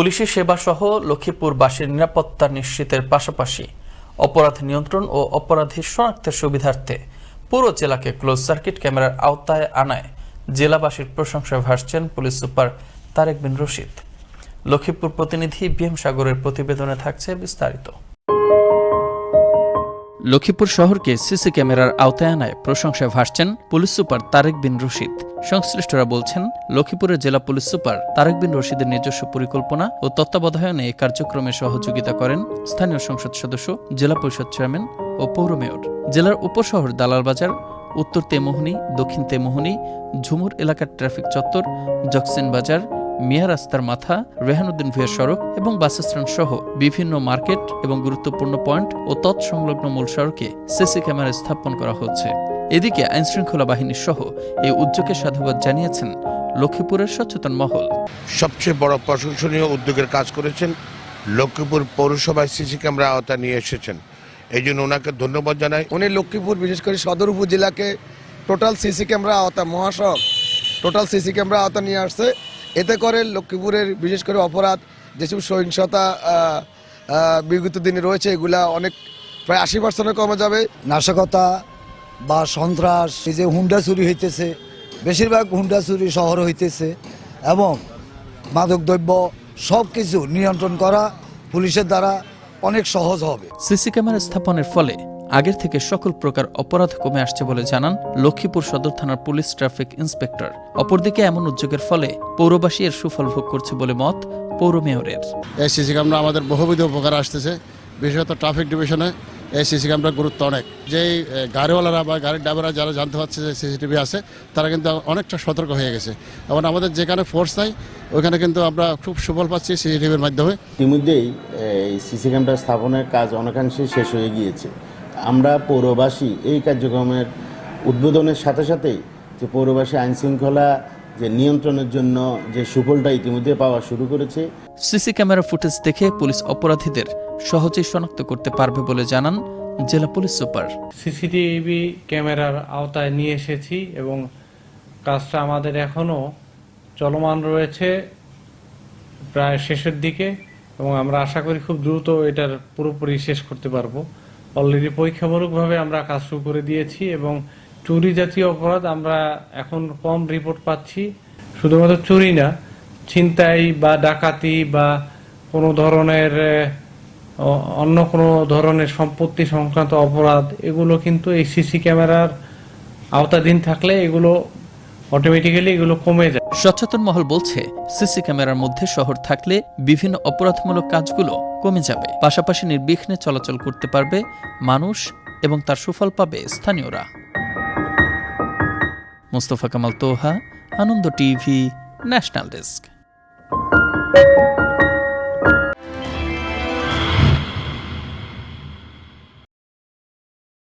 পুলিশি সেবা সহ লক্ষ্মীপুরবাসীর নিরাপত্তা নিশ্চিতের পাশাপাশি অপরাধ নিয়ন্ত্রণ ও অপরাধী শনাক্তের সুবিধার্থে পুরো জেলাকে ক্লোজ সার্কিট ক্যামেরার আওতায় আনায় জেলাবাসীর প্রশংসায় ভাসছেন পুলিশ সুপার তারেক বিন রশিদ। লক্ষ্মীপুর প্রতিনিধি বিএম সাগরের প্রতিবেদনে থাকছে বিস্তারিত। লক্ষ্মীপুর শহরকে সিসি ক্যামেরার আওতায় আনায় প্রশংসায় ভাসছেন পুলিশ সুপার তারেক বিন রশিদ। সংশ্লিষ্টরা বলছেন, লক্ষ্মীপুরের জেলা পুলিশ সুপার তারেক বিন রশিদের নিজস্ব পরিকল্পনা ও তত্ত্বাবধায়নে এই কার্যক্রমে সহযোগিতা করেন স্থানীয় সংসদ সদস্য, জেলা পরিষদ চেয়ারম্যান ও পৌর মেয়র। জেলার উপশহর দালালবাজার, উত্তর তেমোহনী, দক্ষিণ তেমোহনী, ঝুমুর এলাকার ট্রাফিক চত্বর, জকসিন বাজার মিয়া রাস্তার মাথা রেহানুদ্দিন ভিয়া সড়ক এবং বাসস্ট্যান্ড সহ বিভিন্ন মার্কেট এবং গুরুত্বপূর্ণ পয়েন্ট ও তৎসংলগ্ন মূল সড়কে সিসি ক্যামেরা স্থাপন করা হচ্ছে। এদিকে আইনশৃঙ্খলা বাহিনী সহ এই উদ্যোগে সাধুবাদ জানিয়েছেন লক্ষ্মীপুরের সচেতন মহল। সবচেয়ে বড় প্রশংসনীয় উদ্যোগের কাজ করেছেন লক্ষ্মীপুর পৌরসভায় সিসি ক্যামেরা আওতা নিয়ে এসেছেন। এই জন্য ওনাকে ধন্যবাদ জানাই। উনি লক্ষ্মীপুর বিশেষ করে সদর উপজেলাকে টোটাল সিসি ক্যামেরা আওতা মহাসড়ক টোটাল সিসি ক্যামেরা আওতা নিয়ে আসছে। এতে করে লক্ষ্মীপুরের বিশেষ করে অপরাধ যেসব সহিংসতা বিগত দিনে রয়েছে এগুলা অনেক প্রায় আশি পার্সেন্টে কমে যাবে। নাশকতা বা সন্ত্রাস এই যে হুন্ডা চুরি হইতেছে বেশিরভাগ হুন্ডা চুরি শহর হইতেছে এবং মাদকদ্রব্য সব কিছু নিয়ন্ত্রণ করা পুলিশের দ্বারা অনেক সহজ হবে। সিসি ক্যামেরা স্থাপনের ফলে আগের থেকে সকল প্রকার অপরাধ কমে আসছে বলে জানান লক্ষ্মীপুর সদর থানার পুলিশ ট্রাফিক ইন্সপেক্টর। অপরদিকে এমন উদ্যোগের ফলে পৌরবাসী এর সুফল ভোগ করছে বলে মত পৌর মেয়রের। এই সিসি ক্যামেরা আমাদের বহুবিধ উপকার আসতেছে বিশেষত ট্রাফিক ডিভিশনে এই সিসি ক্যামেরার গুরুত্ব অনেক। যেই গাড়িওয়ালারা বা গাড়ির ড্রাইভাররা যারা জানতে পারছে যে সিসিটিভি আছে তারা কিন্তু অনেকটা সতর্ক হয়ে গেছে। এবং আমাদের যেখানে ফোর্স নাই ওইখানে কিন্তু আমরা খুব সুফল পাচ্ছি সিসিটিভির মাধ্যমে। ইতিমধ্যেই এই সিসি ক্যামেরা স্থাপনের কাজ অনেকাংশে শেষ হয়ে গিয়েছে। আমরা পৌরবাসী এই কার্যক্রমের উদ্বোধনের সাথে সাথেই যে পৌরবাসী আইন শৃঙ্খলা যে নিয়ন্ত্রণের জন্য যে সুফলটা ইতিমধ্যে পাওয়া শুরু করেছে সিসি ক্যামেরা ফুটেজ দেখে পুলিশ অপরাধীদের সহজেই শনাক্ত করতে পারবে বলে জানান জেলা পুলিশ সুপার। সিসিটিভি ক্যামেরার আওতায় নিয়ে এসেছি এবং কাজটা আমাদের এখনও চলমান রয়েছে প্রায় শেষের দিকে এবং আমরা আশা করি খুব দ্রুত এটার পুরোপুরি শেষ করতে পারব। অলরেডি পরীক্ষামূলকভাবে আমরা কাজ শুরু করে দিয়েছি এবং চুরি জাতীয় অপরাধ আমরা এখন কম রিপোর্ট পাচ্ছি। শুধুমাত্র চুরি না, ছিনতাই বা ডাকাতি বা কোনো ধরনের অন্য কোনো ধরনের সম্পত্তি সংক্রান্ত অপরাধ, এগুলো কিন্তু এই সিসি ক্যামেরার আওতাধীন থাকলে এগুলো অটোমেটিক্যালি এগুলো কমে যায়। সচেতন মহল বলছে, সিসি ক্যামেরার মধ্যে শহর থাকলে বিভিন্ন অপরাধমূলক কাজগুলো কমে যাবে। পাশাপাশি নির্বিঘ্নে চলাচল করতে পারবে মানুষ এবং তার সুফল পাবে স্থানীয়রা। Mostafa Kamal Toha, Ananda TV, national desk.